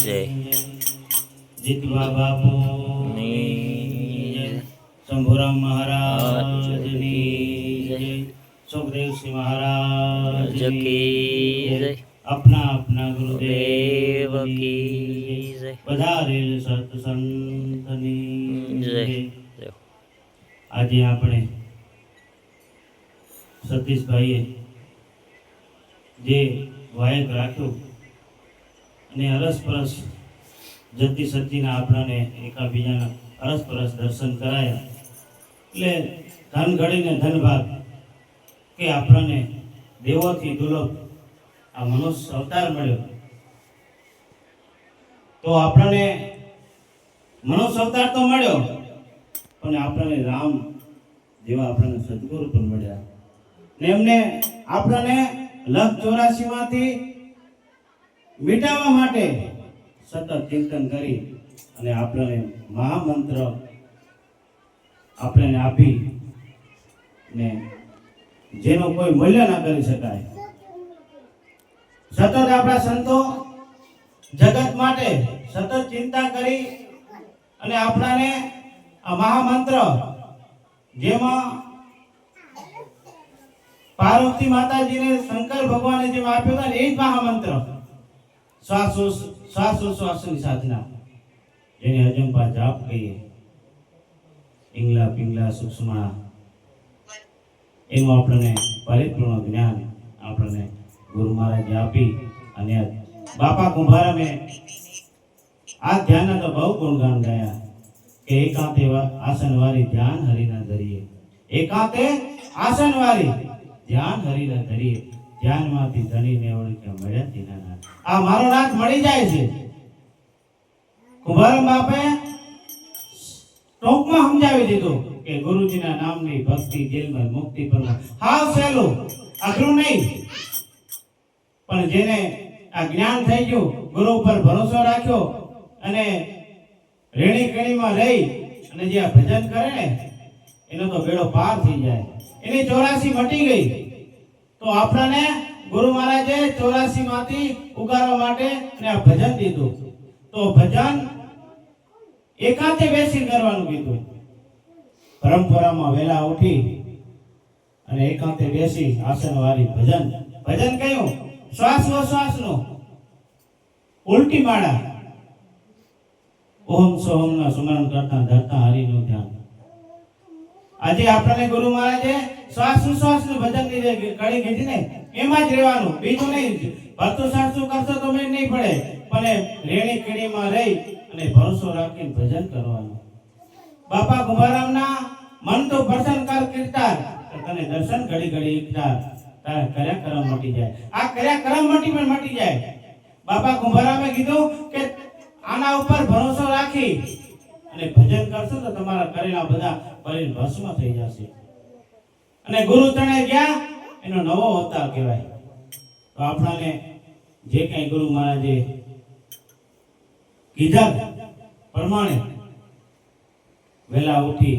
જય જીતવા બાપુ. શંભુરામ મહારાજની જય સુખદેવસિંહ મહારાજ કી જય આપના આપના ગુરુદેવ દેવ કી જય. પધારેલ સત્સંતની જય. આજે આપણે સતીશભાઈએ જે વાયક રાખ્યું અને અરસપરસ જતી સતીના આપણાને એકાબીજાના અરસપરસ દર્શન કરાયા. એટલે ધન ઘડીને ધન કે આપણને દેવોથી દુર્લભ આ મનુષ્ય અવતાર મળ્યો. તો આપણને મનુષ્ય અવતાર તો મળ્યો, પણ આપણને રામ જેવા આપણને સદગુરુ પણ મળ્યા. ને એમને આપણને લખ ચોરાસી માંથી મિટાવવા માટે સતત ચિંતન કરી અને આપણને મહામંત્ર આપણને આપી ને જેનો કોઈ મૂલ્ય ના કરી શકાય. સતત આપણા સંતો જગત માટે સતત ચિંતા કરી અને આપણાને આ મહામંત્ર જેમાં પાર્વતી માતાજીને શંકર ભગવાને જેમ આપ્યો હતા એ જ મહામંત્ર. શ્વાસો શ્વાસોશ્વાસની સાધના જેને અજંપા જાપ કહીએ. પિંગલા પિંગલા, સૂક્ષ્મા. એનું આપણને પરિપૂર્ણ જ્ઞાન આપણને ગુરુ મહારાજે આપી અને બાપા કુંભારામે આ ધ્યાનના તો બહુ ગુણગાન ગાયા કે એકાંતે આસન વાળી ધ્યાન હરિના ધરીએ. એકાંતે આસનવાળી ધ્યાન હરિના ધરીએ. ધ્યાનમાંથી ધણીને ઓળખ્યા મળ્યા? તેના આ મારો નાથ મળી જાય છે. કુંભારામ બાપે ટૂંકમાં સમજાવી દીધું કે ગુરુજીના નામની ભક્તિ જેલમાં મુક્તિ પર હાવ સહેલું, અઘરું નહીં. પણ જેને આ જ્ઞાન થઈ ગયું, ગુરુ ઉપર ભરોસો રાખ્યો અને રેણી કેણીમાં રહી અને જે આ ભજન કરે ને, એનો તો બેડો પાર થઈ જાય. એની ચોરાસી મટી ગઈ. તો આપણને ગુરુ મહારાજે ચોરાસી માંથી ઉગારવા માટે ભજન દીધું. તો ભજન એકાંતે બેસી કરવાનું કીધું. પરંપરામાં વહેલા ઉઠી અને એકાંતે બેસી આસન વાળી ભજન. ભજન કયું? શ્વાસનું ઉલટી માળા. ઓમ સોમ ના સુમરણ કરતા ધરતા ધ્યાન આજે આપણને ગુરુ મહારાજે શ્વાસનું ભજન કરી કીધી ને? એમાં જ રહેવાનું, બીજું નહીં ભરતું સાસુ કરશો તો મેં નહીં પડે. પણ રેણી કીડીમાં રહી અને ભરોસો રાખીને ભજન કરવાનું. બાપા ગુભારામના મન તો પ્રસન્ન કર કીર્તાર તને દર્શન ઘડી ઘડી ઈચ્છા તારા કર્યા કરમ મટી જાય. આ કર્યા કરમ મટી પણ મટી જાય. બાપા કુંભારામે કીધું કે આના ઉપર ભરોસો રાખી અને ભજન કરશો તો તમારા કરેલા બધા ભસ્મ થઈ જશે. અને ગુરુ તણે ગયા, એનો નવો અવતાર કહેવાય. તો આપણાને જે કઈ ગુરુ મહારાજે કીધા પ્રમાણે વેલા ઉઠી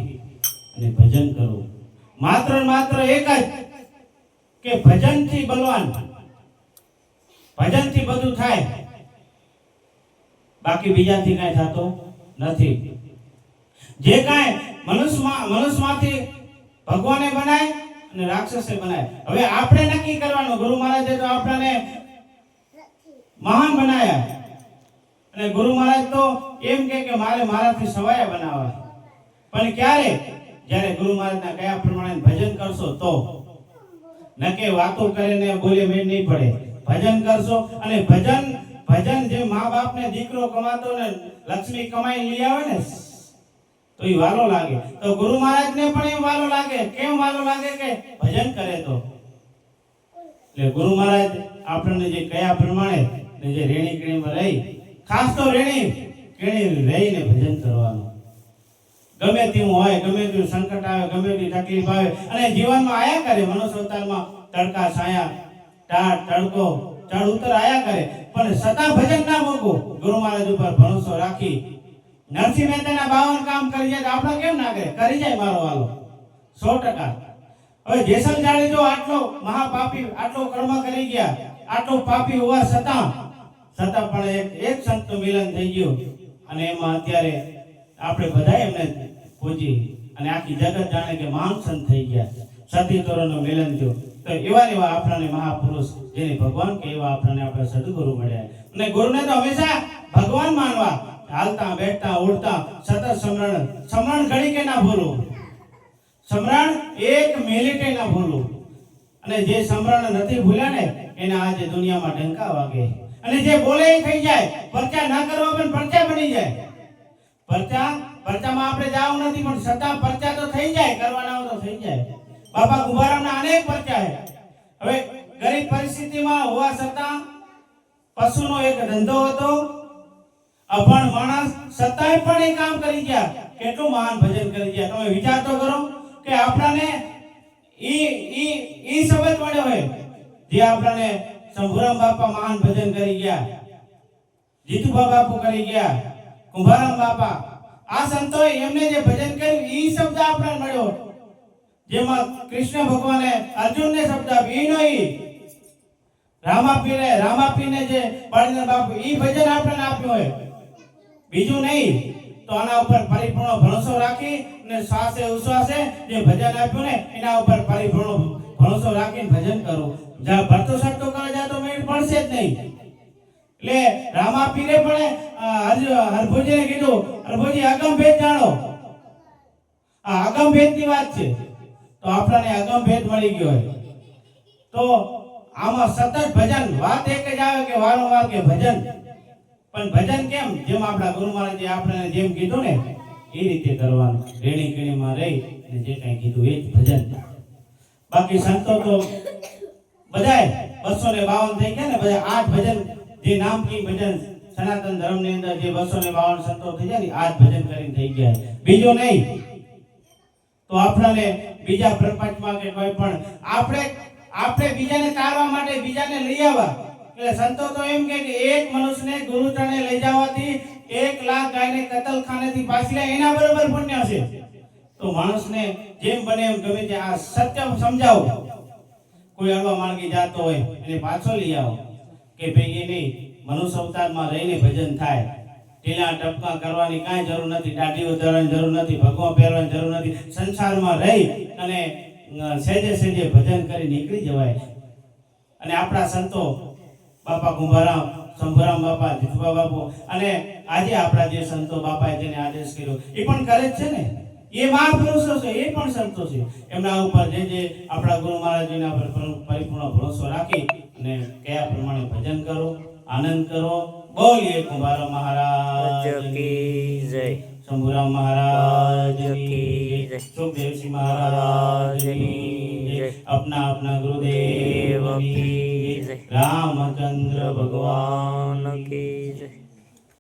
અને ભજન કરવું માત્ર માત્ર એક જ કે ભજનથી બલવાન. ભજનથી બધું થાય. બાકી બીજાથી કાંઈ થતું નથી. જે કાંઈ મનુષ્યમાં, મનુષ્યમાંથી ભગવાને બનાય અને રાક્ષસે બનાય. હવે આપણે નક્કી કરવાનું, ગુરુ મહારાજે તો આપણને મહાન બનાયા. અને ગુરુ મહારાજ તો એમ કે કે મારે મારાથી સવાયા બનાવવા. પણ ક્યારે? જ્યારે ગુરુ મહારાજના કયા પ્રમાણે ભજન કરશો તો. નકે વાતો કરીને બોલે મેં નહીં પડે. ભજન કરશો અને ભજન ભજન જે મા બાપને દીકરો કમાતો ને લક્ષ્મી કમાઈ લઈ આવે ને તો એ વાલો લાગે. તો ગુરુ મહારાજને પણ એમ વાલો લાગે. કેમ વાલો લાગે કે ભજન કરે તો? એટલે ગુરુ મહારાજ આપણને જે કયા પ્રમાણે ને જે રેણી કેણીમાં રહી, ખાસ તો રેણી કેણી રહીને ભજન કરવાનું. ગમે તેવું હોય, ગમે તેવું સંકટ આવે, ગમે તેવી તકલીફ આવે, અને જીવનમાં આયા કરે મનુષ્ય તડકા, છાયા ટાટ તડકો ચડ ઉતર આયા કરે. પણ સતા ભજન ના મૂકવું ગુરુ મહારાજ ઉપર ભરોસો રાખી નરસિંહ મહેતાના બાવન કામ કરી જાય આપણે કેમ ના કરે? કરી જાય મારો વાલો. સો ટકા. હવે જેસલ જાડેજો આટલો મહાપાપી, આટલો કર્મ કરી ગયા, આટલો પાપી હોવા છતાં છતાં પણ એક એક સંતનું મિલન થઈ ગયું. અને એમાં અત્યારે આપણે બધા એમને પૂજી અને આખી જગત જાણે કે મહાન સંત થઈ ગયા. સતી તોરણનું મિલન થયું. તો એવા એવા આપણને મહાપુરુષ જેને ભગવાન કે એવા આપણને આપણે સદગુરુ મળ્યા. અને ગુરુને તો હંમેશા ભગવાન માનવા. હાલતા, બેઠતા, ઉડતા, સતત સમરણ. સમરણ ઘડી કે ના ભૂલો? સમરણ એક મિનિટે ના ભૂલો. અને જે સમરણ નથી ભૂલ્યા ને, એના આજે દુનિયામાં ડંકા વાગે. અને જે બોલે એ થઈ જાય. પરચા ના કરવા પણ પરચા બની જાય. પરચા, પરચામાં આપણે જાવું નથી, પણ છતાં પરચા તો થઈ જાય કરવાના હોય તો થઈ જાય. બાપા કુંભારામના અનેક પરચા છે. હવે ગરીબ પરિસ્થિતિમાં હોવા છતાં પશુનો એક ધંધો હતો. અભણ માણસ સત્તાએ પણ એ કામ કરી ગયા. કેટલું મહાન ભજન કરી ગયા. તમે વિચાર તો કરો કે આપણાને ઈ ઈ ઈ શબ્દ મળ્યો હોય જે આપણાને શંભુરામ બાપા મહાન ભજન કરી ગયા. જીતુભા બાપુ કરી ગયા. કુંભારામ બાપા. આ સંતોએ એમને જે ભજન કર્યું, ઈ શબ્દ આપણને મળ્યો. જેમાં કૃષ્ણ ભગવાને અર્જુનને શબ્દ આપ્યો. ઈ નહીં. રામાપીને રામાપીને જે પાડીને બાપુ, ઈ ભજન આપણને આપ્યું હોય. બીજું નહીં તો આના ઉપર પરિપૂર્ણ ભરોસો રાખી અને શ્વાસે ઉશ્વાસે જે ભજન આપ્યું ને એના ઉપર પરિપૂર્ણ ભરોસો રાખીને ભજન કરો. જ્યાં ભરતો શકતો કરે જાય તો મેળ પડશે જ નહીં. એટલે રામાપીરે પણ અ, હર- કીધું હરભુજી અગમ ભેદ જાણો. આ અગમ ભેદની વાત છે. તો આપણને અગમ ભેદ મળી ગયો હોય. તો આમાં સતત ભજન વાત એક જ આવે કે વારંવાર કે ભજન. પણ ભજન કેમ? જેમ આપણા ગુરુ મહારાજે આપણે જેમ કીધું ને, એ રીતે કરવાનું. રેણી કેણીમાં રહી અને જે કાંઈ કીધું એ જ ભજન. બાકી સંતો તો બધાય બસો ને બાવન થઈ ગયા ને, બધા આઠ ભજન, જે નામ કી ભજન, સનાતન ધર્મની અંદર જે બસો ને બાવન સંતો થઈ ગયા ને આઠ ભજન કરીને થઈ ગયા બીજો નહીં. તો આપણને બીજા પ્રપંચમાં કે કોઈ પણ, આપણે આપણે બીજાને તારવા માટે બીજાને લઈ આવવા. એટલે સંતો તો એમ કે એક મનુષ્યને ગુરુચરણે લઈ જવાથી એક લાખ ગાયને કતલખાનેથી પાછી લે એના બરોબર પુણ્ય છે. તો માણસને જેમ બને એમ ગમે તે આ સત્ય સમજાવો. કોઈ અડવા માર્ગે જાતો હોય એને પાછો લઈ આવો. કે ભાઈ એને મનુષ્ય અવતારમાં રહીને ભજન થાય. ઢીલા ટપકા કરવાની કાંઈ જરૂર નથી દાઢી ધરવાની જરૂર નથી ભગવા પહેરવાની જરૂર નથી. સંસારમાં રહી અને અ, સહેજે સહેજે ભજન કરી નીકળી જવાય. અને આપણા સંતો બાપા ગુંભારામ શંભુરામ બાપા જીતુભા બાપુ. અને આજે આપણા જે સંતો બાપાએ જેને આદેશ કર્યો, એ પણ કરે જ છે ને? એ મહાપુરુષો છે, એ પણ સંતો છે. એમના ઉપર જે જે આપણા ગુરુ મહારાજના પર પર- પરિપૂર્ણ ભરોસો રાખી અને કયા પ્રમાણે ભજન કરો, આનંદ કરો. બોલીએ કુંભારામ મહારાજ જય. શંભુરામ મહારાજ સુખદેવસિંહ મહારાજ અપના અપના ગુરુદેવ રામચંદ્ર ભગવાન કી જય.